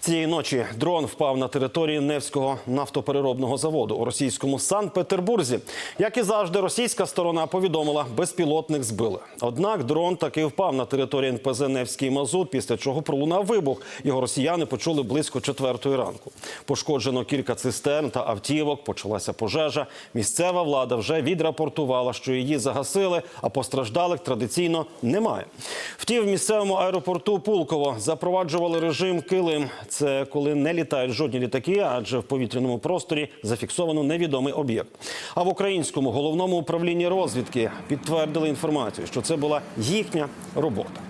Цієї ночі дрон впав на території Невського нафтопереробного заводу у російському Санкт-Петербурзі. Як і завжди, російська сторона повідомила, безпілотник збили. Однак дрон таки впав на території НПЗ Невський Мазут, після чого пролунав вибух. Його росіяни почули близько четвертої ранку. Пошкоджено кілька цистерн та автівок. Почалася пожежа. Місцева влада вже відрапортувала, що її загасили, а постраждалих традиційно немає. Втім, в місцевому аеропорту Пулково запроваджували режим Килим. Це коли не літають жодні літаки, адже в повітряному просторі зафіксовано невідомий об'єкт. А в українському головному управлінні розвідки підтвердили інформацію, що це була їхня робота.